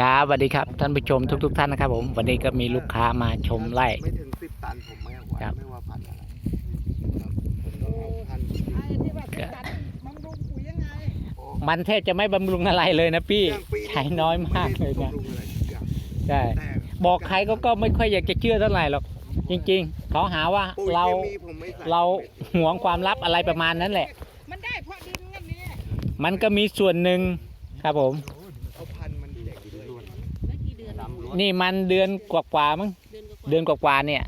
ครับสวัสดีครับท่านผู้ชมทุกๆท่านนะครับ ผมวันนี้ก็มีลูกค้ามาชมไร่ ไม่ถึงสิบตันผมไม่เอาไว้ครับ ไม่ว่าพันธุ์อะไรครับผมต้องเอาพันธุ์ที่ไอ้ที่ว่าเป็นการบำรุงปุ๋ยยังไงโอ้มันแทบจะไม่บำรุงอะไรเลยนะพี่อย่างปีใช้น้อยมากเลยนะไม่ได้บำรุงอะไรทุกอย่างใช่แต่บอกใครก็ก็ไม่ค่อยอยากจะเชื่อเท่าไหร่หรอกจริง ๆ เขาหาว่าปุ๋ยเราคมีผมไม่ใส่เราหวงความลับอะไรประมาณนั้นแหละ มันได้เพราะดินงั้นนี่มันก็มีส่วนหนึ่งครับผม เอาพันธุ์มันเด็กด้วย ไม่กี่เดือ นนี่มันเดือนกว่าๆมั้งเดือนก็เดือนกว่าๆเนี่ย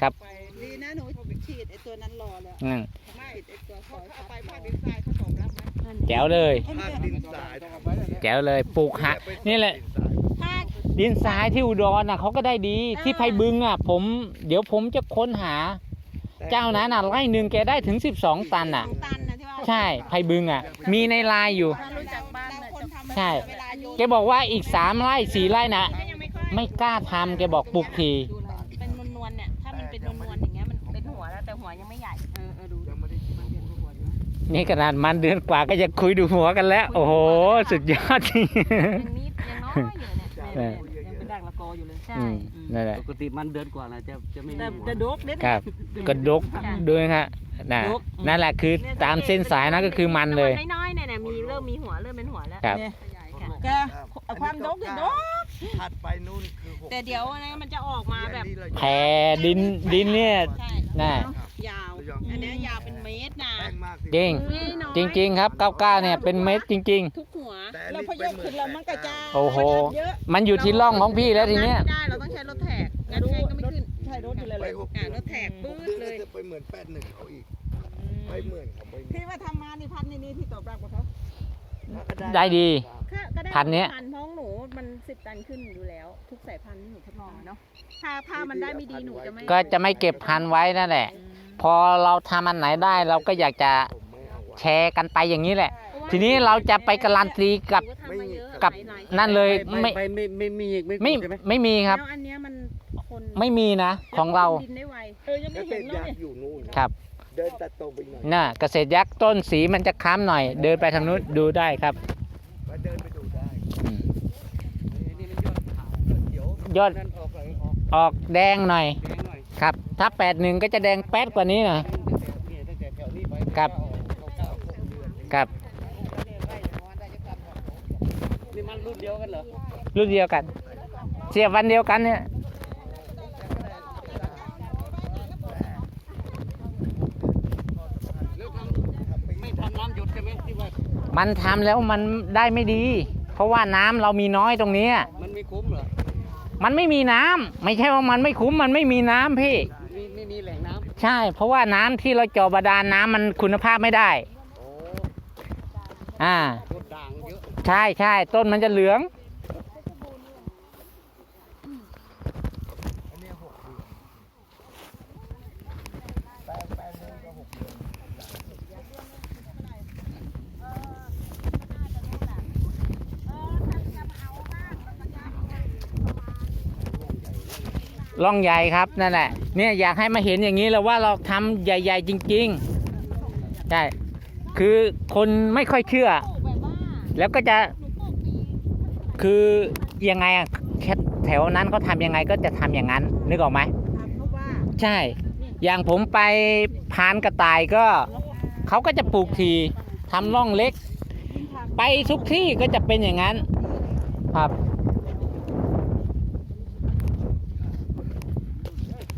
ครับไปดีนะหนูฉีดไอ้ตัวนั้นรอแล้วอืมไม่ไอ้ตัวคอยเอาไปภาคดินทรายเขาตอบรับไหมแจ๋วเลย ภาคดินทรายต้องเอาไว้แจ๋วเลยปลูกหะนี่แหละ ภาค ดินทรายที่อุดรน่ะเขาก็ได้ดีที่ไพบึงอะ ผมเดี๋ยวผมจะค้นหา เจ้านั้นน่ะไร่หนึ่งแกได้ถึง 12 ตันอะสองตันนะที่ว่าใช่ไพบึงอะ มีในไลน์อยู่ถ้ารู้จักบ้านน่ะจะใช่ เวลาโยนแกบอกว่าอีกสามไร่สี่ไร่น่ะก็ยัง ไม่ค่อยไม่กล้าทำแกบอกปลูกทีเป็นนวลๆเนี่ยถ้ามันเป็นนวลๆอย่างเงี้ยมันเป็นหัวแล้วแต่หัวยังไม่ใหญ่เออเออดูยังไม่ได้กินมันเป็นหัวอยู่นี่ขนาดมันเดือนกว่าก็จะคุยดูหัวกันแล้ว โอ้โห สุดยอดจริงยังนิดยังน้อยอยู่เนี่ยเออยังเป็นด่างละกออยู่เลยใช่อืมนั่นแหละปกติมันเดือนกว่านะจะจะไม่แต่มีแต่ดกเด็ดครับก็ดกด้วยฮะน่ะนั่นแหละคือตามเส้นสายนะก็คือมันเลยน้อยๆเนี่ยเนี่ยมีเริ่มมีหัวเริ่มเป็นหัวแล้วครับเนี่ยค่ะ แกความดกเนี่ยดกถัดไปนู่นคือหกแต่เดี๋ยวนะมันจะออกมาแบบแผ่ดินดินเนี่ยใช่น่ะยาว อันเนี้ยยาวเป็นเมตรนะแป้งมากสิจริงจริงๆครับ99เนี่ยเป็นเม็ดจริงทุกหัวแต่อันแล้วนี้พอยกขึ้นแล้วมันกระจายโอ้โหเยอะๆมันอยู่ที่ร่องของพี่แล้วทีเนี้ยไม่ได้เราต้องใช้รถแท็กงั้นใช้ก็ไม่ขึ้นใช้รถอยู่เลยไปหกอ่าเดือนรถแท็กปื๊ดเดือนเลก็ยจะไปเหมือนแปดหนึ่งเขาอีกไปเหมือนเขาไปพี่ว่าทำมานี่พันนี่นี่ที่ตอบรับกับเขา ได้ดี ก็ก็ได้พันเนี้ย พันท้องหนูมันสิบตันขึ้นอยู่แล้ว ทุกสายพันธุ์ที่หนูทดลองอะเนาะถ้าถ้ามันได้ไม่ดีหนูจะไม่ก็จะไม่เก็บพันธุ์ไว้นั่นแหละ อืมพอเราทำอันไหนได้เราก็อยากจะผมไม่เอาไว้แชร์กันไปอย่างนี้แหละ ทีนี้เราจะไปการันตีกับ หนูทำมาเยอะกับ หลายๆนั่นเลยไม่ไม่ ไม่ไม่ไม่มีอีกไม่ไม่ใช่ไหมไม่มีครับ แล้วอันเนี้ยมันคนไม่มีนะ ของเรา ดินได้ไวเออยังเกไม่ษเห็ตนรเลยยักษ์อยู่นู่นนะครับ เดินตัดตรงไปหน่อยน่ะเกษตรยักษ์ต้นสีมันจะค้ำหน่อย เดินไปทางนู้นดูได้ครับมาเดินไปดูได้อืมนี่มันยอดขาวเดี๋ยวยอดนั่นออกอะไรออกออกแดงหน่อยแดงหน่อยครับ ถ้าแปดหนึ่งก็จะแดงแป๊ดกว่านี้นะเนี่ยตั้งแต่แถวนี้ไปครับเก้าหกเดือนครับ นี่มันรุ่นเดียวกันเหรอรุ่นเดียวกัน เสียบวันเดียวกันเนี่ย แล้วทำไม่ทำน้ำหยดใช่ไหมที่ว่า มันทำแล้วมันได้ไม่ดี เพราะว่าน้ำเรามีน้อยตรงเนี้ยมันไม่คุ้มเหรอมันไม่มีน้ำไม่ใช่ว่ามันไม่คุ้มมันไม่มีน้ำพี่ มีไม่มีแหล่งน้ใช่ เพราะว่าน้ำที่เราเจาะบาดาลน้ำมันคุณภาพไม่ได้ำโอ้อ่ากดด่างเยอะ ใช่ใช่ต้นมันจะเหลือง อันเนี้ยหกเดือนแปลงแปลงนึงก็หกเดือน ร่องใหญ่ครับนั่นแหละเนี่ยอยากให้มาเห็นอย่างนี้แล้วว่าเราทำใหญ่ ๆ จริงๆใช่คือคนไม่ค่อยเชื่อ แล้วก็จะคือยังไงอะแถวนั้นเขาทำยังไงก็จะทำอย่างนั้น นึกออกไหมใช่ อย่างผมไปพานกระต่ายก็เขาก็จะปลูกทีทำร่องเล็ก ไปทุกที่ก็จะเป็นอย่างนั้นครับ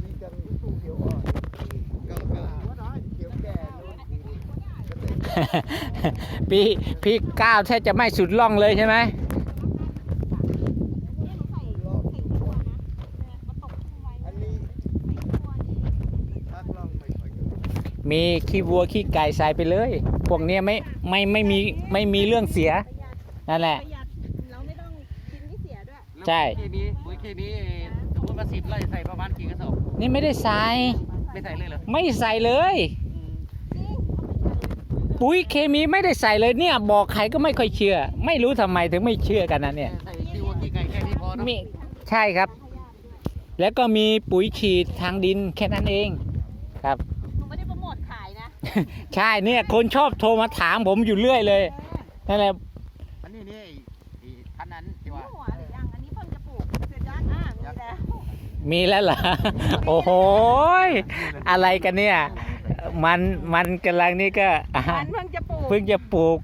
มีกันตู้เขียวอ่อนกลางกลางเขียวแก่นู่นคือเกษตร พี่พี่ก้าวแทบจะไม่สุดร่องเลยใช่ไหมรอบอันนี้ทักล่องไม่ค่อยเยอะมีขี้วัวขี้ไก่ใส่ไปเลย พวกเนี้ยไม่ไม่ไม่มีไม่มีเรื่องเสียนั่นแหละประหยัดเราไม่ต้องกินที่เสียด้วยใช่เคมีปุ๋ยเคมีสมมติว่าสิบไร่ใส่ประมาณกี่กระสอบนี่ไม่ได้ใส่ไม่ใส่เลยเหรอ ไม่ใส่เลยอืม ปุ๋ยเคมีไม่ได้ใส่เลยเนี่ย บอกใครก็ไม่ค่อยเชื่อ ไม่รู้ทำไมถึงไม่เชื่อกันนะเนี่ยใส่ที่วัวกี่ไก่แค่นี้พอนะมีใช่ครับ แล้วก็มีปุ๋ยฉีดทางดินแค่นั้นเองครับหนูไม่ได้โปรโมทขายนะ ใช่เนี่ยคนชอบโทรมาถามผมอยู่เรื่อยเลยนั่นแหละอันนี้นี่ไอ้ไอ้พันนั้นที่ว่าหัวหรือยังอันนี้เพิ่งจะปลูกเสร็จยังอ่ามีแล้วมีแล้วเหรอโอ้โหอะไรกันเนี่ย มันมันกำลังนี่ก็อะมันเพิ่งจะปลูกเพิ่งจะปลูก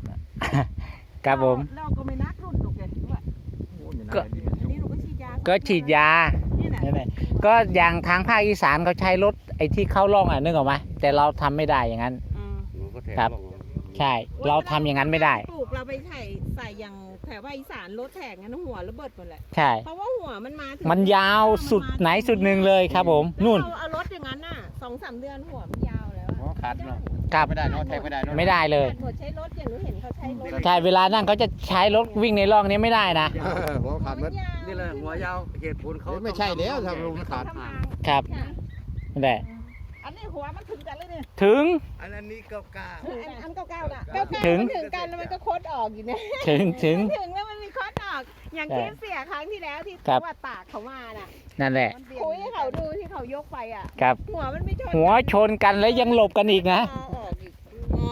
ครับผม เราก็ไม่นักรุ่นลูกเลยด้วยก็ อันนี้หนูก็ฉีดยาก็ฉีดยานี่แหละนั่นแหละก็อย่างทางภาคอีสานเขาใช้รถไอ้ที่เข้าร่องอะนึกออกไหมแต่เราทำไม่ได้อย่างนั้น อืมหนูก็แถมครับ อกใช่ เราทำอย่างนั้นไม่ได้ ปลูกเราไปใส่ใส่อย่างแถวภาคอีสานรถแถกงั้นหัวระเบิดหมดแหละ ใช่ เพราะว่าหัวมันมาถึงมันยาวสุดไหนสุดหนึ่งเลยครับผม นู่น แล้วเราเอารถอย่างนั้นน่ะสองสามเดือนหัวมัน ยาวแล้วอ๋ออะขาดเนาะครับ ไม่ได้เนาะแทงไม่ได้เนาะไม่ได้เลยหมดใช้รถอย่างหนูเห็นเขาใช้รถใช่เวลานั่งเขาจะใช้รถวิ่งในร่องนี้ไม่ได้นะ หัวขาดมันยาวนี่แหละหัวยาวเหตุผลเขาไม่ใช่แล้วทำลุงขาดทำทางครับค่ะนั่นแหละอันนี้หัวมันถึงกันเลยเนี่ยถึง อันนั้นนี่เก้าเก้า อันอันเก้าๆน่ะถึเก้างๆมันถึงกันแล้วมันก็โคตรออกอยู่เนี่ยถึงถึง ถึงแล้วมันมีโคตร ออกอย่างใช่ที่เสียครั้งที่แล้วที่ครับว่าตากเขามาน่ะนั่นแหละคุยให้เขาดูที่เขายกไปอะ ครับ หัวมันไม่ชนหัวชนกันแล้วยังหลบกันอีกนะ เอาออกอีกอ๋อ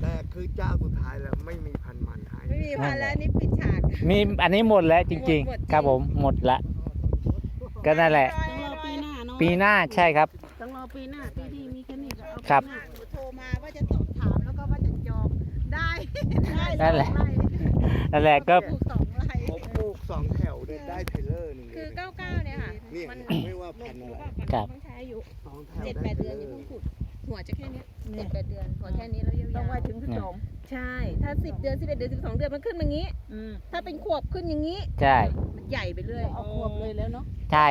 แต่คือเจ้าสุดท้ายแล้วไม่มีพันมันให้ไม่มีพันแล้วนี่ปิดฉาก มีอันนี้หมดแล้วจริงหมดจริง ๆ ครับผมหมดละ ก็นั่นแหละ ต้องรอปีหน้าเนาะปีหน้าใช่ครับ ต้องรอปีหน้าปีดีมีแค่นี้ก็เอาครับ ปีหน้าหนูโทรมาว่าจะสอบถามแล้วก็ว่าจะจองได้ได้นั่นแหละสองไร่นั่นแหละก็ปลูสองไร่ผมปลูก สองแถวเนี่ยได้เทเลอร์หนึงเลคือย99เนี่ยค่ะนี่มันไม่ว่าพันอะไรครับ ต้องใช้อายุสองแถวเจ็ดได้แปดเทเดือนเลอย่าอเพิ่งร์ขุด หัวจะแค่เนี้ยเจ็ดแปดเดือนหัวแค่นี้แล้วยาวๆต้องไว้ถึงสิบสองใช่ ถ้าสิบเดือนสิบเอ็ดเดือนสิบสองเดือนมันขึ้นมางี้ อืมถ้าเป็นขวบขึ้นอย่างนี้ ใช่ มันใหญ่ไปเรื่อยเอาควบเลยแล้วเนาะใช่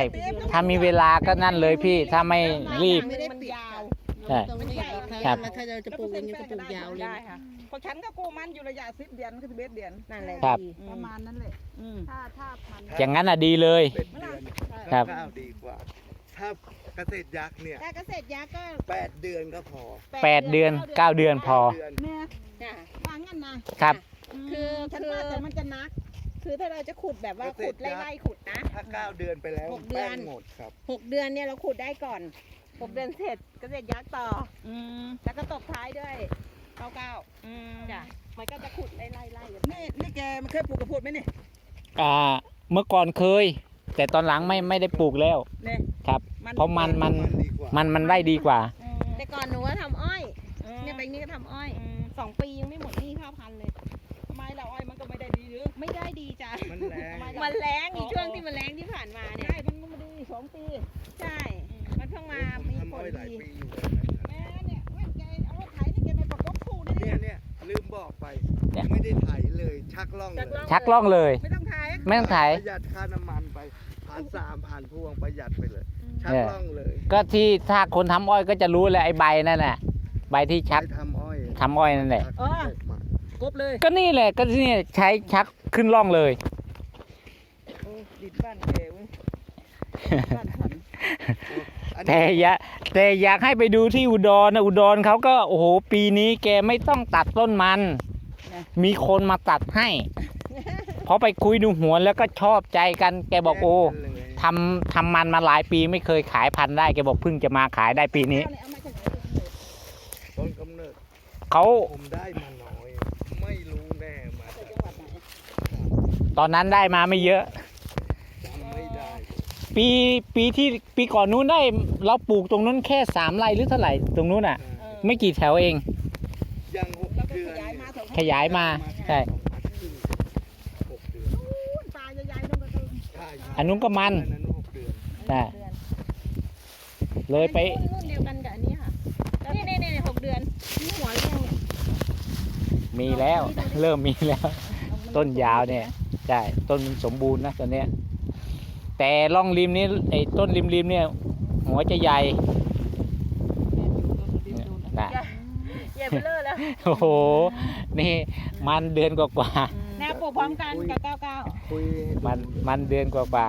ถ้ามีเวลาก็นั่นเลยพี่ ถ้าไม่รีบไม่ได้มันยาว ใช่ ต้องรีบครับถ้าเราจะปลูกอย่างนี้ก็ปลูกยาวเลย ได้ค่ะเพราะฉันก็กู้มันอยู่ระยะสิบเดือนคือสิบเอ็ดเดือนนั่นแหละครับดีประมาณนั้นแหละ อืมถ้าถ้าพันอย่างนั้นอะดีเลย เป็นเดือนครับเก้าดีกว่า ถ้าเกษตรยักษ์เนี่ยถ้าเกษตรยาก็แปดเดือนก็พอแปดเดือนเก้าเดือนพอ เดือนเนี่ยจ้ะวางงั้นนะครับ คือฉันคือว่าแต่มันจะนัก คือถ้าเราจะขุดแบบว่าขุดไล่ๆขุดนะ ถ้าเก้าเดือนไปแล้วหกเดือน แป้งหมดครับ หกเดือนเนี่ยเราขุดได้ก่อน หกเดือนเสร็จเกษตรยักษ์ต่อ อืมแล้วก็ตบท้ายด้วยเก้าเก้าอืมจ้ะมันก็จะขุดไล่ไล่ไล่กันนี่นี่แกมันเคยปลูกกระพุดไหมนี่อ่า เมื่อก่อนเคย แต่ตอนหลังไม่ไม่ได้ปลูกแล้ว เนี่ยครับ เพราะมันมันมันดีกว่ามันมันได้ดีกว่า อืมแต่ก่อนหนูว่าทำอ้อยอืมเนี่ยแบงค์นี้ก็ทำอ้อยอืมสองปียังไม่หมดหนี้ข้าวพันเลย ทำไมเราอ้อยมันก็ไม่ได้ดีหรือ ไม่ได้ดีจ้ะ มันแรงมันแรงอีกช่วงที่มันแรงที่ผ่านมาเนี่ย ใช่ มันก็ไม่ดีสองปี ใช่ มันเพิ่งมามีทำผอ้อลยหลายดีปีอยู่แม่เนี่ยว่าแกเอารถไถนี่แกไปประกบคู่นี่เนี่ยเนี่ยลืมบอกไปเนี่ยไม่ได้ไถเลยชักล่องเลยชักล่องเลย ไม่ต้องไถไม่ต้องไถประหยัดค่าน้ำมันไปผ่านสามผ่านพวงประหยัดไปเลย ชักเนี่ยล่องเลย ก็ที่ถ้าคนทำอ้อยก็จะรู้แหละไอ้ใบนั่นแหละใบที่ชักไปทำอ้อยทำอ้อยนั่นแหละชักเออออกมากบเลยก็นี่แหละก็ที่นี่ใช้ชักขึ้นร่องเลยโอ้ดิดบ้านแกเว้ยบ้านฉัน อันแต่นี้อยากแต่อยากให้ไปดูที่อุดรนะอุดรเขาก็โอ้โหปีนี้แกไม่ต้องตัดต้นมัน มีคนมาตัดให้เพราะไปคุยดูหัวแล้วก็ชอบใจกัน แกบอกโอ้แยกกันเลยทำทำมันมาหลายปีไม่เคยขายพันธุ์ได้แกบอกเพิ่งจะมาขายได้ปีนี้เอามาจากไหนต้นกำเนิดเขาผมได้มาน้อย ไม่รู้แน่มาจากจังหวัดไหนตอนนั้นได้มาไม่เยอะจำไม่ได้ ปีปีที่ปีก่อนนู้นได้ เราปลูกตรงนู้นแค่สามไร่หรือเท่าไหร่ตรงนู้นอะ เออไม่กี่แถวเอง ยังหกแล้วก็เดือขนยายมาถึงขยายมาใช่หกเดือนปลาใหญ่ๆนั่นก็คือใช่อันนู้นก็มัน อันนั้นหกเดือนใช่ เลยไปรุ่นรุ่นเดียวกันกับอันนี้ค่ะนี่นี่นี่หกเดือนนี่หัวเรียงเนี่ยมีแล้ว เริ่มมีแล้ว ต้นยาวเนี่ยใช่ต้นมันสมบูรณ์นะตัวเนี้ย แต่ร่องริมนี้ไอ้ต้นริมริมๆเนี่ย หัวจะใหญ่นะใหญ่เบลเลอร์แล้วโอ้โห นี่มันเดือนกว่าแนวปลูกพร้อมกันกับเก้าเก้าคุยๆมันมันเดือนกว่า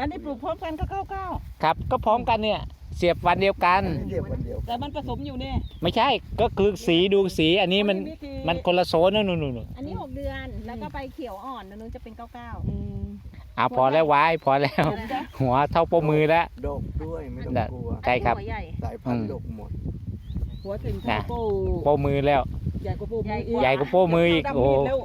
อันนี้ปลูกพร้อมกันก็เก้าเก้าๆครับ ก็พร้อมกันเนี่ย เสียบวันเดียวกันเดียววันเดียวแต่มันผสมอยู่เนี่ยไม่ใช่ก็คือสีดูสีอันนี้มันกี่มันคนละโซนนะนู่นนู่นอันนี้หกเดือนแล้วก็ไปเขียวอ่อนอันนู้นจะเป็นเก้าเก้า อืมอะพอแล้ววายพอแล้ว หัวเท่าโป้มือแล้ว ดกด้วยไม่ต้องน่ะกลัวใช่ครับ หัวใหญ่ สายพันธุ์ดกหมด หัวถึงนะโป้โป้มือแล้ว ใหญ่กว่าโป้มืออีก ใหญ่กว่าโป้มืออีกดำโอ้มีดแล้ว